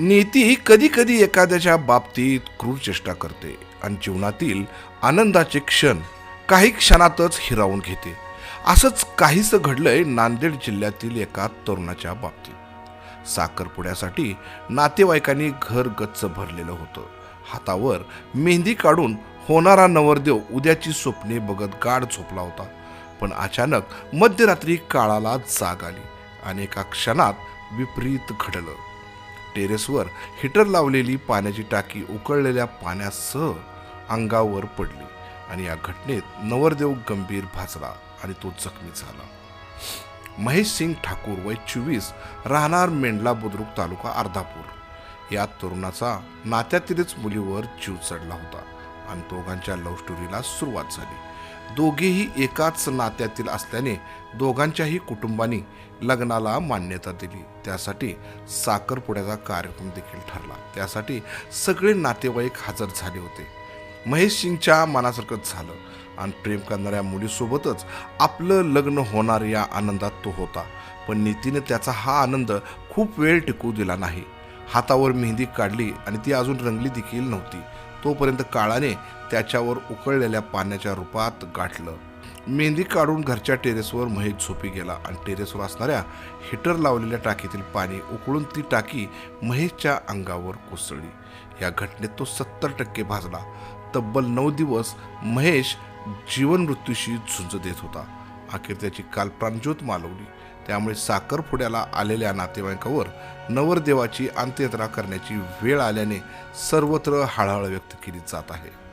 नीती कधी कधी एखाद्याच्या बाबतीत क्रूर चेष्टा करते आणि जीवनातील आनंदाचे क्षण काही क्षणातच हिरावून घेते. असंच काहीसं घडलंय नांदेड जिल्ह्यातील एका तरुणाच्या बाबतीत. साखरपुड्यासाठी नातेवाईकांनी घर गच्च भरलेलं होतं. हातावर मेहंदी काढून होणारा नवरदेव उद्याची स्वप्ने बघत गाढ झोपला होता. पण अचानक मध्यरात्री काळाला जाग आली आणि एका क्षणात विपरीत घडलं. टेरेसवर हिटर लावलेली पाण्याची टाकी उकळलेल्या पाण्यासह अंगावर पडली आणि या घटनेत नवरदेव गंभीर भाजला आणि तो जखमी झाला. महेश सिंग ठाकूर वय चोवीस राहणार मेंढला बुद्रुक तालुका अर्धापूर. या तरुणाचा नात्यातीलच मुलीवर जीव चढला होता. आणि दोघांच्या लव्ह स्टोरीला सुरुवात झाली. दोघेही एकाच नात्यातील असल्याने दोघांच्याही कुटुंबांनी लग्नाला मान्यता दिली. त्यासाठी साखरपुड्याचा कार्यक्रम देखील ठरला. त्यासाठी सगळे नातेवाईक हजर झाले होते. महेश सिंगच्या मनासारखंच झालं आणि प्रेम करणाऱ्या मुलीसोबतच आपलं लग्न होणार या आनंदात तो होता. पण नितीने त्याचा हा आनंद खूप वेळ टिकू दिला नाही. हातावर मेहंदी काढली आणि ती अजून रंगली देखील नव्हती. तोपर्यंत काळाने त्याच्यावर उकळलेल्या पाण्याच्या रूपात गाठलं. मेहंदी काढून घरच्या टेरेसवर महेश झोपी गेला आणि टेरेसवर असणाऱ्या हिटर लावलेल्या टाकीतील पाणी उकळून ती टाकी महेशच्या अंगावर कोसळली. या घटनेत तो सत्तर टक्के भाजला. तब्बल नऊ दिवस महेश जीवन मृत्यूशी झुंज देत होता. अखेर त्याची काल प्राणज्योत मालवली. त्यामुळे साखरपुड्याला आलेल्या नातेवाईकावर नवरदेवाची अंत्ययात्रा करण्याची वेळ आल्याने सर्वत्र हळहळ व्यक्त केली जात आहे.